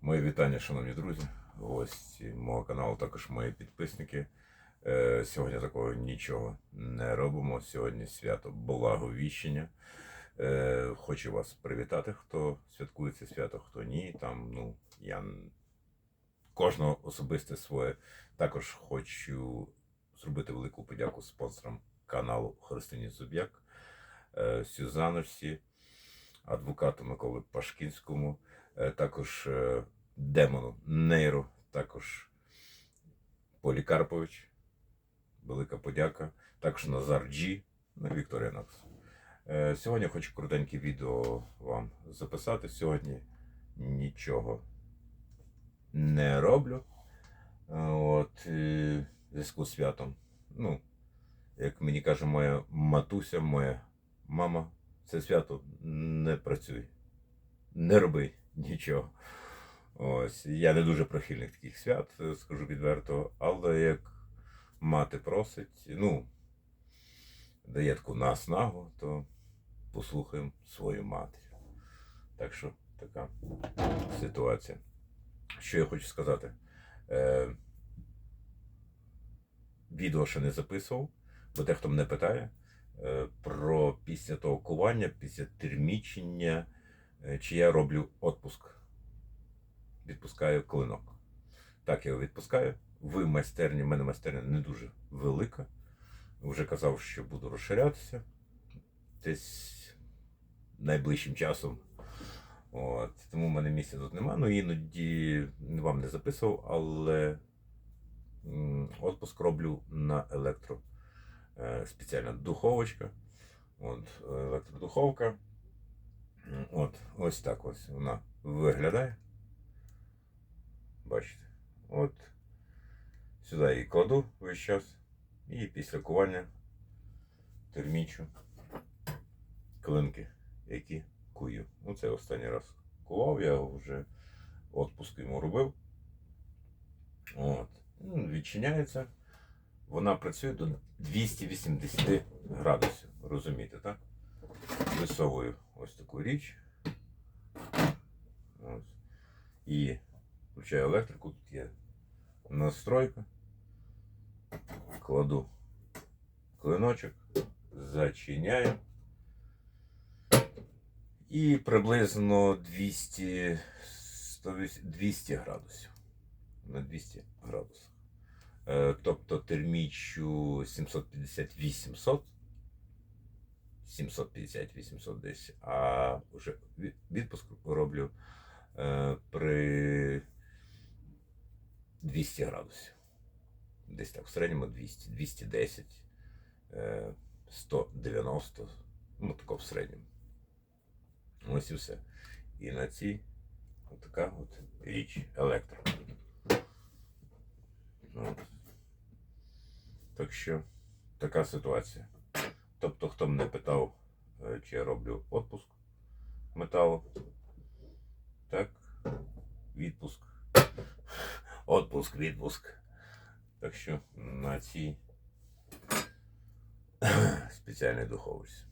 Мої вітання, шановні друзі, гості мого каналу, також мої підписники. Е, Сьогодні такого нічого не робимо. Сьогодні свято Благовіщення. Е, Хочу вас привітати, хто святкує це свято, хто ні. Там, ну, я кожного особисте своє. Також хочу зробити велику подяку спонсорам каналу Христині Зуб'як, е, Сюзаночці, адвокату Миколи Пашкінському, також е, демону Нейру, також Полікарпович. Велика подяка. Також Назар Джі, ну і Вікторія Накс. Е, Сьогодні хочу коротеньке відео вам записати. Сьогодні нічого не роблю. Е, От, е, в зв'язку з святом. Ну, як мені каже моя матуся, моя мама, це свято не працюй. Не роби нічого. Ось, я не дуже прихильник таких свят, е, скажу відверто, але як мати просить, ну, дає таку наснагу, то послухаємо свою матір. Так що така ситуація. Що я хочу сказати? Е, відео ще не записував, бо дехто мене питає е, про після того кування, після термічення, чи я роблю отпуск. Відпускаю клинок. Так, я його відпускаю. В майстерні, в мене майстерня не дуже велика. Вже казав, що буду розширятися десь найближчим часом. От, тому в мене місця тут нема. Ну іноді вам не записував, але отпуск роблю на електро. Е, Спеціальна духовочка. От, електродуховка. От, ось так ось вона виглядає. Бачите? От сюди її кладу весь час. І після кування термічу клинки, які кую. Ну, це останній раз кував, я вже отпуск йому робив. От. Ну, Відчиняється. Вона працює до 280 градусів. Розумієте, так? Висовую ось таку річ. Ось. І включаю електрику, тут є настройка. Кладу клиночок, зачиняю. І приблизно 200, 200 градусів. На 200 градусах. Е, Тобто термічу 750-800. 750-800 десь. А вже відпуск роблю е, при 200 градусів. Десь так, в середньому 200, 210, е, 190, ну тако в середньому. Ось і все. І на цій така от річ електро. От. Так що така ситуація. Тобто, хто мене питав, е, чи я роблю отпуск металу, так, відпуск. Отпуск, відпуск. Так що на цій спеціальній духовці.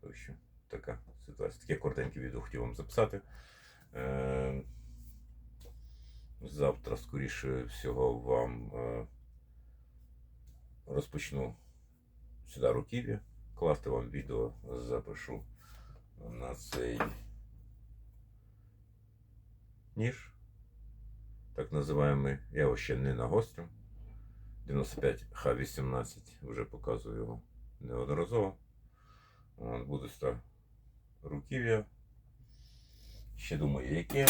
Так що така ситуація. Таке коротеньке відео хотів вам записати. Е, Завтра, скоріше всього, вам е, розпочну сюди руків'я. Класти вам відео запишу на цей ніж. Так називаємий. Я його ще не нагострю. 95 Х18 вже показую його неодноразово. Буде ста руків'я. Ще думаю, яке.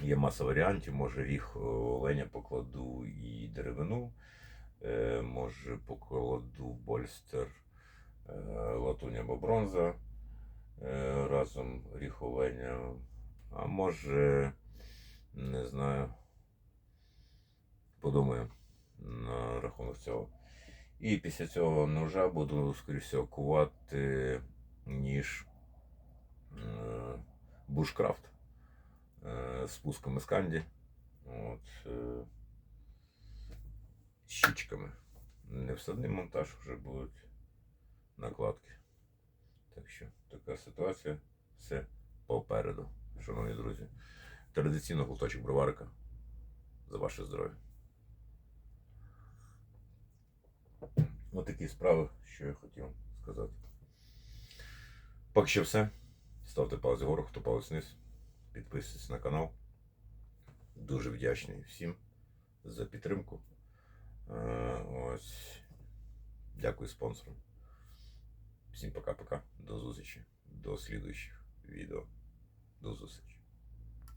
Є маса варіантів, може ріг оленя покладу і деревину. Е, може покладу больстер е, латунь або бронза. Е, разом оленя. А може, не знаю. Подумаю на рахунок цього. І після цього ножа буду, скоріше всього, кувати ніж е, бушкрафт е, з пусками сканді. От, е, щічками. Не всадний монтаж вже будуть накладки. Так що така ситуація. Все попереду, шановні друзі. Традиційно глоточок броварика за ваше здоров'я. Ось такі справи, що я хотів сказати. Поки що все. Ставте палець вгору, хто палець вниз. Підписуйтесь на канал. Дуже вдячний всім за підтримку. Е, Ось. Дякую спонсорам. Всім пока-пока. До зустрічі. До слідуючих відео. До зустрічі.